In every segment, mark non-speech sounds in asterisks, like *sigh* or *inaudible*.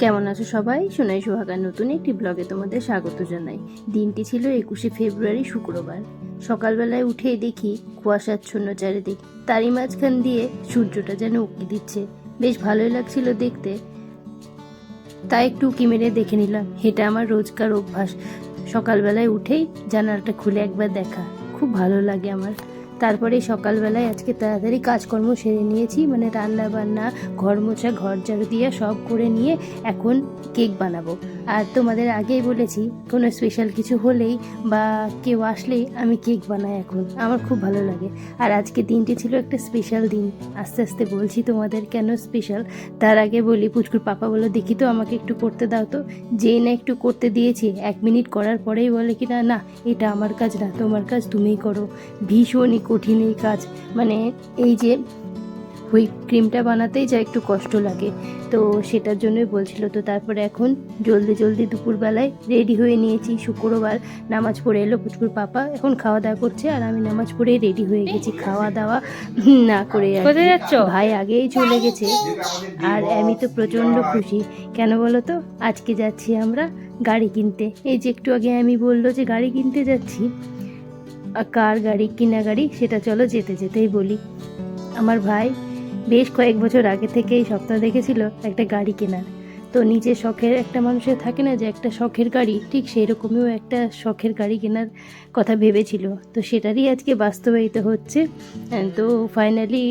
কেমন আছো সবাই? সোনাই সোহাগার নতুন একটি ব্লগে তোমাদের স্বাগত জানাই। দিনটি ছিল একুশে ফেব্রুয়ারি, শুক্রবার। সকালবেলায় উঠেই দেখি কুয়াশাচ্ছন্ন চারিদিক। তারই মাঝখান দিয়ে সূর্যটা যেন উঁকি দিচ্ছে। বেশ ভালোই লাগছিল দেখতে। তাই একটু উঁকি মেরে দেখে নিলাম, এটা আমার রোজকার অভ্যাস। সকালবেলায় উঠেই জানালাটা খুলে একবার দেখা। খুব ভালো লাগে আমার। তারপরে সকালবেলায় আজকে তাড়াতাড়ি কাজকর্ম সেরে নিয়েছি মানে রান্না বান্না ঘর মোছা, ঘর ঝাড়ু দিয়ে সব করে নিয়ে এখন কেক বানাবো। আর তোমাদের আগেই বলেছি, কোনো স্পেশাল কিছু হলেই বা কেউ আসলেই আমি কেক বানাই এখন। আমার খুব ভালো লাগে। আর আজকে দিনটি ছিল একটা স্পেশাল দিন। আস্তে আস্তে বলছি তোমাদের কেন স্পেশাল তার আগে বলি, পুচকুর পাপা বলে দেখি তো আমাকে একটু করতে দাও তো। যেই না একটু করতে দিয়েছি, এক মিনিট করার পরেই বলে কি, না না, এটা আমার কাজ না, তোমার কাজ তুমিই করো। ভীষণই কঠিন এই কাজ। মানে এই যে হুইপ ক্রিমটা বানাতেই যা একটু কষ্ট লাগে। তো সেটার জন্যই বলছিল। তো তারপরে এখন জলদি জলদি দুপুরবেলায় রেডি হয়ে নিয়েছি। শুক্রবার নামাজ পড়ে এলো পুচকুর পাপা। এখন খাওয়া দাওয়া করছে আর আমি নামাজ পড়ে রেডি হয়ে গেছি। খাওয়া দাওয়া না করে কোথায় যাচ্ছ? ভাই আগেই চলে গেছে। আর আমি তো প্রচণ্ড খুশি। কেন বলো তো? আজকে যাচ্ছি আমরা গাড়ি কিনতে। এই যে একটু আগে আমি বলল যে গাড়ি কিনতে যাচ্ছি। কার গাড়ি, কিনা গাড়ি, সেটা চলো যেতে যেতেই বলি। আমার ভাই বেশ কয়েক বছর আগে থেকেই সপ্তাহ দেখেছিল একটা গাড়ি কেনার। তো নিজে শখের একটা মানুষের থাকে না যে একটা শখের গাড়ি, ঠিক সেই রকমও একটা শখের গাড়ি কেনার কথা ভেবেছিল। তো সেটারই আজকে বাস্তবায়িত হচ্ছে। তো ফাইনালি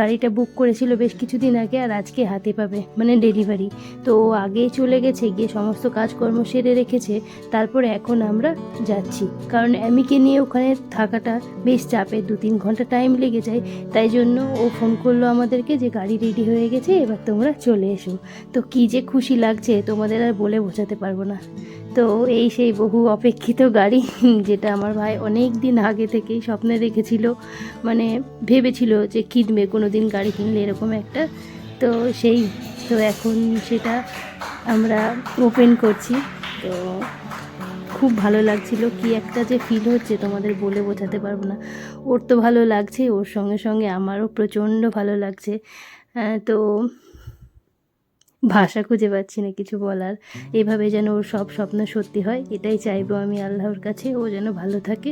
গাড়িটা বুক করেছিল বেশ কিছুদিন আগে আর আজকে হাতে পাবে মানে ডেলিভারি তো ও আগেই চলে গেছে, গিয়ে সমস্ত কাজকর্ম সেরে রেখেছে। তারপরে এখন আমরা যাচ্ছি। কারণ অ্যামিকে নিয়ে ওখানে থাকাটা বেশ চাপের দু তিন ঘণ্টা টাইম লেগে যায়। তাই জন্য ও ফোন করল আমাদেরকে যে গাড়ি রেডি হয়ে গেছে, এবার তোমরা চলে এসো। তো কী যে খুশি লাগছে, তোমাদের আর বলে বোঝাতে পারব না। তো এই সেই বহু অপেক্ষিত গাড়ি, যেটা আমার ভাই অনেক দিন আগে থেকেই স্বপ্নে দেখেছিল মানে ভেবেছিল যে কিনবে কোনো দিন গাড়ি কিনলে এরকম একটা। তো সেই, তো এখন সেটা আমরা ওপেন করছি। তো খুব ভালো লাগছিল, কি একটা যে ফিল হচ্ছে, তোমাদের বলে বোঝাতে পারব না। ওর তো ভালো লাগছে, ওর সঙ্গে সঙ্গে আমারও প্রচণ্ড ভালো লাগছে। তো ভাষা খুঁজে পাচ্ছি না কিছু বলার। এভাবে যেন ওর সব স্বপ্ন সত্যি হয় এটাই চাইব আমি আল্লাহর কাছে ও যেন ভালো থাকে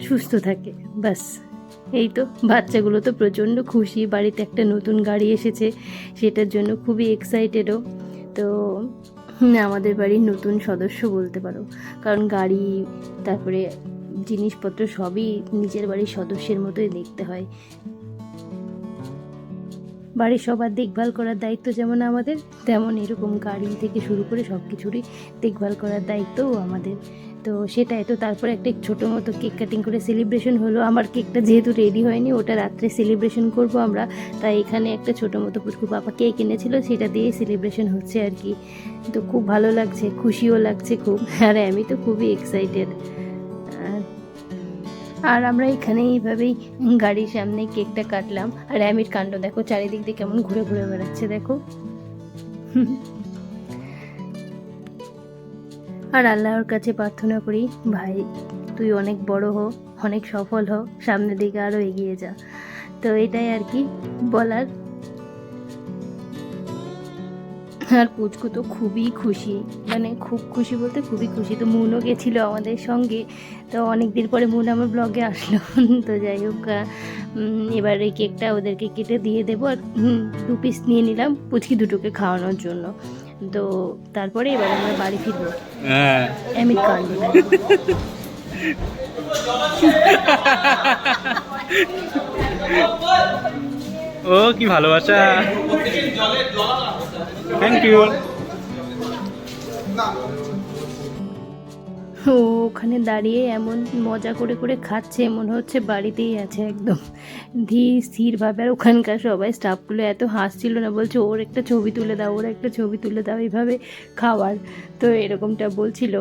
সুস্থ থাকে ব্যাস। এই তো বাচ্চাগুলো তো প্রচণ্ড খুশি বাড়িতে একটা নতুন গাড়ি এসেছে সেটার জন্য খুবই এক্সাইটেডও তো আমাদের বাড়ির নতুন সদস্য বলতে পারো কারণ গাড়ি তারপরে জিনিসপত্র সবই নিজের বাড়ির সদস্যের মতোই দেখতে হয়। বাড়ির সবার দেখভাল করার দায়িত্ব যেমন আমাদের, তেমন এরকম গাড়ি থেকে শুরু করে সব কিছুরই দেখভাল করার দায়িত্বও আমাদের। তো সেটাই, তো তারপরে একটা ছোটো মতো কেক কাটিং করে সেলিব্রেশন হলো। আমার কেকটা যেহেতু রেডি হয়নি, ওটা রাত্রে সেলিব্রেশন করব আমরা। তাই এখানে একটা ছোটো মতো পুচকু পাপা কেক এনেছিল, সেটা দিয়েই সেলিব্রেশন হচ্ছে আর কি। তো খুব ভালো লাগছে, খুশিও লাগছে খুব। আর আমি তো খুবই এক্সাইটেড আর আমরা এখানে এইভাবেই গাড়ির সামনে কেকটা কাটলাম। আর অ্যামির কাণ্ড, দেখো, চারিদিক দিয়ে কেমন ঘুরে ঘুরে বেড়াচ্ছে, দেখো। আর আল্লাহর কাছে প্রার্থনা করি, ভাই, তুই অনেক বড় হো, অনেক সফল হো, সামনের দিকে আরও এগিয়ে যা। তো এটাই আর কি বলার। আর পুচকু তো খুবই খুশি। মানে খুব খুশি বলতে খুবই খুশি। তো মুনও গেছিল আমাদের সঙ্গে। তো অনেক দিন পরে মুন আমার ব্লগে আসলো। *laughs* তো যাই হোক এবার এই কেকটা ওদেরকে কেটে দিয়ে দেবো। আর দু পিস নিয়ে নিলাম পুচকি দুটোকে খাওয়ানোর জন্য। তো তারপরে এবার আমরা বাড়ি ফিরবো। হ্যাঁ। এমির কাণ্ড *laughs* ও, কি ভালোবাসা। থ্যাংক ইউ ও, ওখানে দাঁড়িয়ে এমন মজা করে করে খাচ্ছে, মনে হচ্ছে বাড়িতেই আছে একদম। ধীর স্থিরভাবে, আর ওখানকার সবাই স্টাফগুলো এত হাসছিল না, বলছে, ওর একটা ছবি তুলে দাও, ওর একটা ছবি তুলে দাও। এইভাবে খাওয়ার তো এরকমটা বলছিল।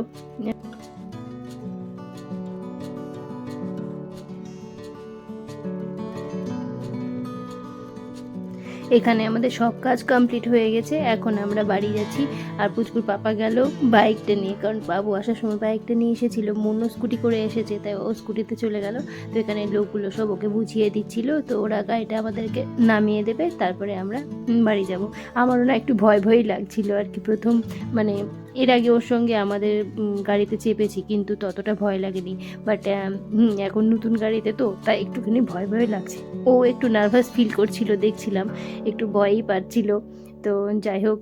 এখানে আমাদের সব কাজ কমপ্লিট হয়ে গেছে। এখন আমরা বাড়ি যাচ্ছি আর পুচকুর পাপা গেল বাইকটা নিয়ে। কারণ বাবু আসার সময় বাইকটা নিয়ে এসেছিল মন্য স্কুটি করে এসেছে, তাই ও স্কুটিতে চলে গেল। তো এখানে লোকগুলো সব ওকে বুঝিয়ে দিচ্ছিল, তো ওরা গাড়িটা আমাদেরকে নামিয়ে দেবে, তারপরে আমরা বাড়ি যাব। আমারও না একটু ভয় ভয়ই লাগছিল আর কি প্রথম মানে এর আগে ওর সঙ্গে আমাদের গাড়িতে চেপেছি কিন্তু ততটা ভয় লাগেনি। বাট এখন নতুন গাড়িতে তো তাই একটুখানি ভয় ভয় লাগছে। ও একটু নার্ভাস ফিল করছিল দেখছিলাম একটু ভয়ই পাচ্ছিল। তো যাই হোক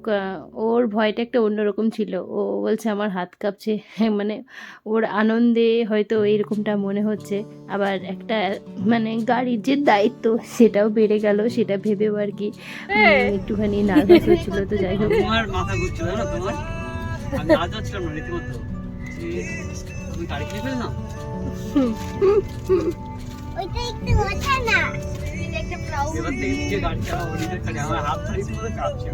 ওর ভয়টা একটা অন্যরকম ছিল। ও বলছে আমার হাত কাঁপছে। *laughs* মানে ওর আনন্দে হয়তো এরকমটা মনে হচ্ছে। আবার একটা মানে গাড়ির যে দায়িত্ব সেটাও বেড়ে গেল সেটা ভেবেও আর কি একটুখানি নার্ভাস হচ্ছিল। তো যাই হোক। তোমার মাথা ঘুরছিল না তোমার? আমি আজ যাচ্ছিলাম না রীতিমতো। যে তুমি গাড়ি কিনে ফেলে না ওইটা একটু ওঠা না। এটা একটা প্রাউড এবার থেকে যে গাড়ি চালাবো নিজের গাড়ি আমার হাত রীতিমতো কাঁপছে।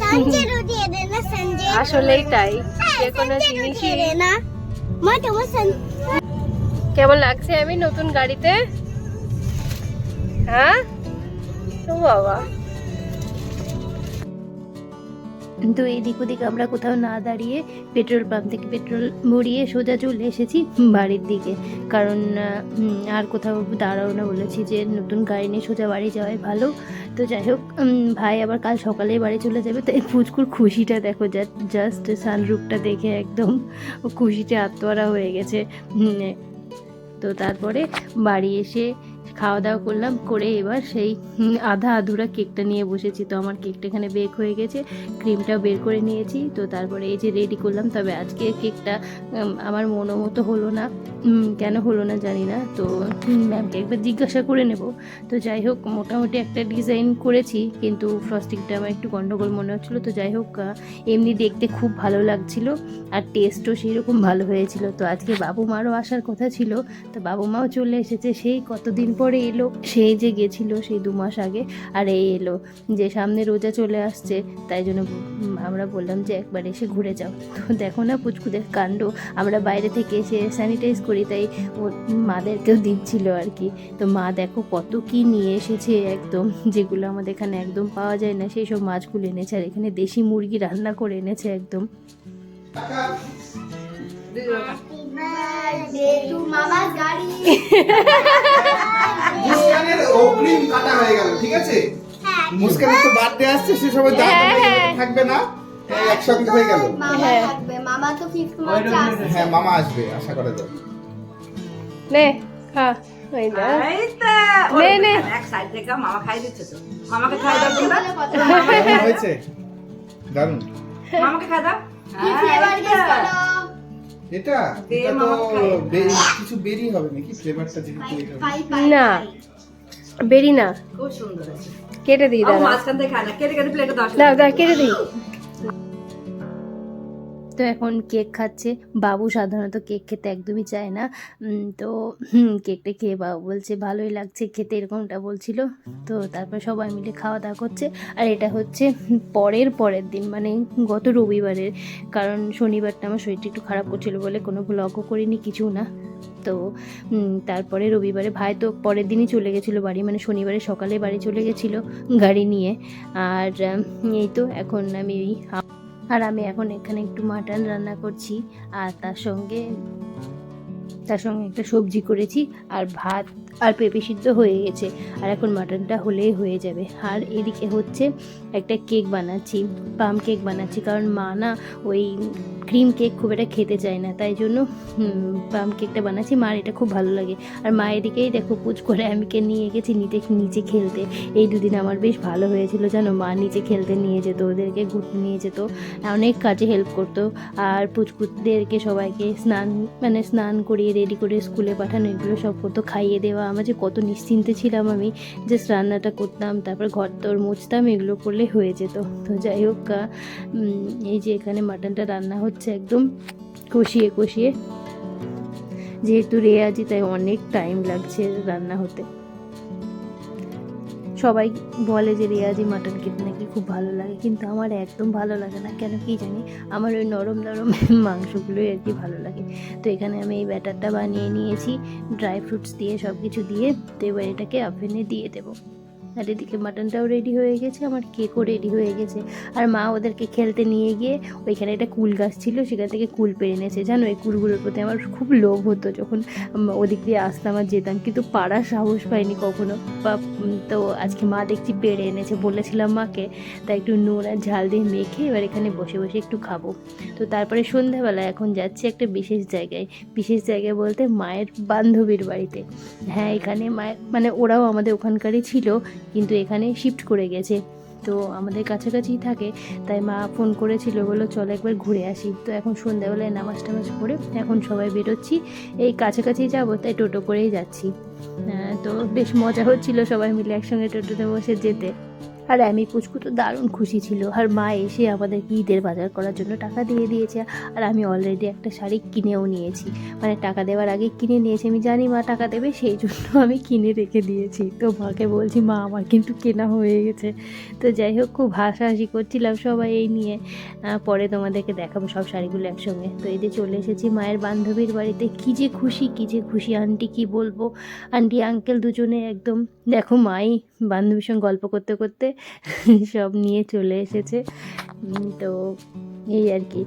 সঞ্জয় উঠিয়ে দে না সঞ্জয়? আসলেই তাই। যে কোনো জিনিসই। কেমন লাগছে আমি নতুন গাড়িতে? হ্যাঁ? ও বাবা। তো এদিক ওদিক আমরা কোথাও না দাঁড়িয়ে পেট্রোল পাম্প থেকে পেট্রোল ভরিয়ে সোজা চলে এসেছি বাড়ির দিকে। কারণ আর কোথাও দাঁড়াও না বলেছি যে নতুন গাড়ি নিয়ে সোজা বাড়ি যাওয়াই ভালো। তো যাই হোক ভাই আবার কাল সকালেই বাড়ি চলে যাবে। তো এই ফুচকুর খুশিটা দেখো জাস্ট সানরুফটা দেখে একদম খুশিতে আত্মহারা হয়ে গেছে। তো তারপরে বাড়ি এসে খাওয়া দাওয়া করলাম, করে এবার সেই আধা আধুরা কেকটা নিয়ে বসেছি। তো আমার কেকটা এখানে বেক হয়ে গেছে ক্রিমটাও বের করে নিয়েছি। তো তারপরে এই যে রেডি করলাম, তবে আজকে কেকটা আমার মনো মতো হলো না। কেন হলো না জানি না। তো ম্যামকে একবার জিজ্ঞাসা করে নেব। তো যাই হোক, মোটামুটি একটা ডিজাইন করেছি, কিন্তু ফ্রস্টিংটা আমার একটু গন্ডগোল মনে হচ্ছিল। তো যাই হোক এমনি দেখতে খুব ভালো লাগছিল আর টেস্টও সেই রকম ভালো হয়েছিল। তো আজকে বাবু মারও আসার কথা ছিল। তো বাবু মাও চলে এসেছে সেই কতদিন পরে এলো সেই যে গেছিল সেই দু মাস আগে আর এই এলো যে সামনে রোজা চলে আসছে তাই জন্য আমরা বললাম যে একবার এসে ঘুরে যাও। তো দেখো না পুচকুদের কাণ্ড আমরা বাইরে থেকে এসে স্যানিটাইজ করি তাই ও মাদেরকেও দিচ্ছিল আর কি। তো মা দেখো কত কি নিয়ে এসেছে একদম যেগুলো আমাদের এখানে একদম পাওয়া যায় না সেই সব মাছগুলো এনেছে আর এখানে দেশি মুরগি রান্না করে এনেছে একদম। হ্যাপি বার্থডে টু মামার গাড়ি। মুস্কানের অগ্রিম কাটা হয়ে গেল ঠিক আছে? হ্যাঁ। মুস্কানের তো বার্থডে আসছে সে সবাই হ্যাঁ, হ্যাঁ। থাকবে না এই একসঙ্গে হয়ে গেল। মামা হ্যাঁ। থাকবে মামা তো ফিফথ মার্চে আসছে হ্যাঁ মামা আসবে আশা করা যায়। নে খা ওই না। নে, নে। এক সাইড থেকে মামা খাই দিচ্ছে তো। মামাকে খাই দাও বলে হয়েছে। দারুণ মামাকে খাই দাও। কি হ্যাঁ, ফ্লেভার এটা? এটা তো কিছু বেরি হবে নাকি? ফ্লেভারটা যেহেতু না। বেরি না। খুব সুন্দর আছে। কেটে দিই ও দাদা মাঝখান থেকে খায় না। কেটে কেটে প্লেটে দাও না দাও কেটে দিই। তো এখন কেক খাচ্ছে। বাবু সাধারণত কেক খেতে একদমই চায় না। তো কেকটা খেয়ে বাবু বলছে, ভালোই লাগছে খেতে, এরকমটা বলছিল। তো তারপর সবাই মিলে খাওয়া দাওয়া করছে। আর এটা হচ্ছে পরের পরের দিন মানে গত রবিবারের। কারণ শনিবারটা আমার শরীরটা একটু খারাপ করছিল বলে কোনো ব্লগও করিনি, কিছু না। তো তারপরে রবিবারে ভাই তো পরের দিনই চলে গেছিল বাড়ি মানে শনিবারে সকালে বাড়ি চলে গেছিল গাড়ি নিয়ে। আর এই তো এখন আমি আর আমি এখন এখানে একটু মাটন রান্না করছি আর তার সঙ্গে তার সঙ্গে একটা সবজি করেছি আর ভাত আর পেঁপে সিদ্ধ হয়ে গেছে। আর এখন মাটনটা হলেই হয়ে যাবে। আর এদিকে হচ্ছে একটা কেক বানাচ্ছি পাম কেক বানাচ্ছি। কারণ মা না ওই ক্রিম কেক খুব একটা খেতে চায় না। তাই জন্য পাম কেকটা বানাচ্ছি। মার এটা খুব ভালো লাগে। আর মা এদিকেই দেখো পুজ করে আমিকে নিয়ে গেছি নিতে, নিচে খেলতে। এই দুদিন আমার বেশ ভালো হয়েছিল, জানো? মা নিচে খেলতে নিয়ে যেত, ওদেরকে ঘুরতে নিয়ে যেত। অনেক কাজে হেল্প করতো। আর পুচকুদেরকে সবাইকে স্নান মানে স্নান করিয়ে রেডি করে স্কুলে পাঠানো, এগুলো সব করতো। খাইয়ে দেওয়া আমার যে কত নিশ্চিন্তে ছিলাম আমি জাস্ট রান্নাটা করতাম, তারপর ঘর তোর মুছতাম, এগুলো করলে হয়ে যেত। তো যাই হোক এই যে এখানে মাটনটা রান্না হচ্ছে একদম কষিয়ে কষিয়ে। যেহেতু রেয়াজি, তাই অনেক টাইম লাগছে রান্না হতে। সবাই বলে যে রেয়াজি মাটন খেতে নাকি খুব ভালো লাগে, কিন্তু আমার একদম ভালো লাগে না। কেন কি জানি? আমার ওই নরম নরম *laughs* মাংসগুলোই আর কি ভালো লাগে। তো এখানে আমি এই ব্যাটারটা বানিয়ে নিয়েছি ড্রাই ফ্রুটস দিয়ে সব কিছু দিয়ে, তো এবার এটাকে ওভেনে দিয়ে দেবো। আর এদিকে মাটনটাও রেডি হয়ে গেছে, আমার কেকও রেডি হয়ে গেছে। আর মা ওদেরকে খেলতে নিয়ে গিয়ে ওইখানে একটা কুল গাছ ছিল, সেখান থেকে কুল পেরে এনেছে। জানো, এই কুলগুলোর প্রতি আমার খুব লোভ হতো যখন ওদিক দিয়ে আসতাম আর যেতাম। কিন্তু পাড়ার সাহস পাইনি কখনো। বা তো আজকে মা দেখছি পেরে এনেছে, বলেছিলাম মাকে তাই একটু নুন আর ঝাল দিয়ে মেখে এবার এখানে বসে বসে একটু খাব। তো তারপরে সন্ধ্যাবেলা এখন যাচ্ছি একটা বিশেষ জায়গায়। বিশেষ জায়গায় বলতে মায়ের বান্ধবীর বাড়িতে। হ্যাঁ এখানে মায়ের মানে ওরাও আমাদের ওখানকারই ছিল কিন্তু এখানে শিফট করে গেছে। তো আমাদের কাছাকাছি থাকে, তাই মা ফোন করেছিল, বলল, চলো একবার ঘুরে আসি। তো এখন সন্ধ্যাবেলায় নামাজ টামাজ পড়ে এখন সবাই বেরোচ্ছি। এই কাছাকাছি যাব, তাই টোটো করেই যাচ্ছি। তো বেশ মজা হচ্ছিল সবাই মিলে একসঙ্গে টোটোতে বসে যেতে। আর আমি পুচকু তো দারুণ খুশি ছিল। আর মা এসে আমাদেরকে ঈদের বাজার করার জন্য টাকা দিয়ে দিয়েছে। আর আমি অলরেডি একটা শাড়ি কিনেও নিয়েছি। মানে টাকা দেওয়ার আগে কিনে নিয়েছি। আমি জানি মা টাকা দেবে, সেই জন্য আমি কিনে রেখে দিয়েছি। তো মাকে বলছি, মা, আমার কিন্তু কেনা হয়ে গেছে। তো যাই হোক, খুব হাসাহাসি করছিলাম সবাই এই নিয়ে। পরে তোমাদেরকে দেখাবো সব শাড়িগুলো একসঙ্গে। তো যে চলে এসেছি মায়ের বান্ধবীর বাড়িতে। কী যে খুশি, কী যে খুশি। আন্টি কি বলব? আন্টি আঙ্কেল দুজনে একদম, দেখো মাই বান্ধবীর সঙ্গে গল্প করতে করতে সব নিয়ে চলে এসেছে। তো এই আর কি।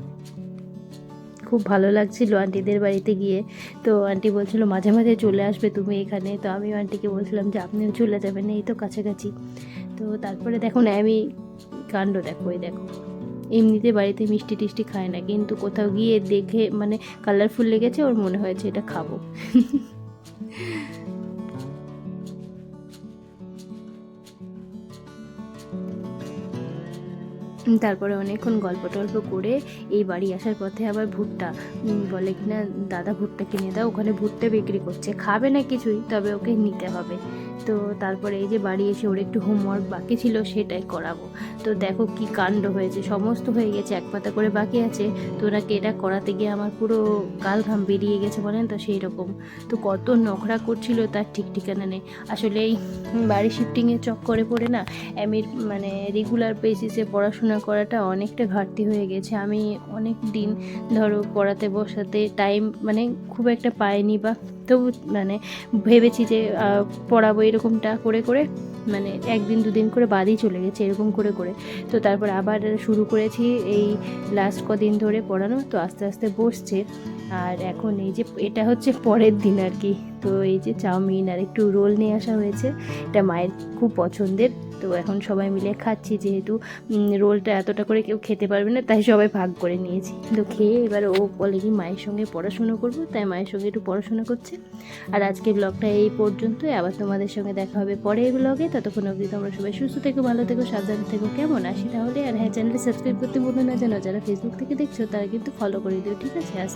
খুব ভালো লাগছিল আন্টিদের বাড়িতে গিয়ে। তো আন্টি বলছিল, মাঝে মাঝে চলে আসবে তুমি এখানে। তো আমি আন্টিকে বলছিলাম যে, আপনিও চলে যাবেন, এই তো কাছাকাছি। তো তারপরে দেখো না, আমি কাণ্ড দেখো, এই দেখো। এমনিতে বাড়িতে মিষ্টি টিষ্টি খায় না, কিন্তু কোথাও গিয়ে দেখে মানে কালারফুল লেগেছে, ওর মনে হয়েছে এটা খাব। তারপরে অনেকক্ষণ গল্প টল্প করে এই বাড়ি আসার পথে আবার ভুট্টা বলে কিনা, দাদা ভুট্টা কিনে দাও, ওখানে ভুট্টা বিক্রি করছে, খাবে না কিছুই, তবে ওকে নিতে হবে। তো তারপরে এই যে বাড়ি এসে ওর একটু হোমওয়ার্ক বাকি ছিল, সেটাই করাবো। তো দেখো কি কাণ্ড হয়েছে, সমস্ত হয়ে গেছে, এক পাতা করে বাকি আছে। তো ওনাকে এটা করাতে গিয়ে আমার পুরো কাল ঘাম বেরিয়ে গেছে, বলেন তো, সেই রকম। তো কত নখরা করছিল তার ঠিক ঠিকানা নেই। আসলে এই বাড়ি শিফটিংয়ের চক্করে পড়ে না আমির মানে রেগুলার বেসিসে পড়াশোনা করাটা অনেকটা ঘাটতি হয়ে গেছে। আমি অনেক দিন ধরো পড়াতে বসাতে টাইম মানে খুব একটা পাইনি বা তবু মানে ভেবেছি যে পড়াবো এরকমটা করে করে মানে একদিন দুদিন করে বাদই চলে গেছে এরকম করে করে। তো তারপর আবার শুরু করেছি এই লাস্ট কদিন ধরে পড়ানো। তো আস্তে আস্তে বসছে। আর এখন এই যে এটা হচ্ছে পরের দিন আর কি। তো এই যে চাউমিন আর একটু রোল নিয়ে আসা হয়েছে। এটা মায়ের খুব পছন্দের। তো এখন সবাই মিলে খাচ্ছি যেহেতু রোলটা এতটা করে কেউ খেতে পারবে না, তাই সবাই ভাগ করে নিয়েছি। তো খেয়ে এবার ও বলে কি মায়ের সঙ্গে পড়াশুনো করব, তাই মায়ের সঙ্গে একটু পড়াশোনা করছে। আর আজকে ব্লগটা এই পর্যন্তই, আবার তোমাদের সঙ্গে দেখা হবে পরের ব্লগে ততক্ষণ অবধি তোমরা সবাই সুস্থ থেকো, ভালো থেকো, সাবধানে থেকো, কেমন আসি তাহলে? আর হ্যাঁ চ্যানেলটি সাবস্ক্রাইব করতে ভুলো না জানো যারা ফেসবুক থেকে দেখছ, তারা কিন্তু ফলো করে দিও, ঠিক আছে? আসছে।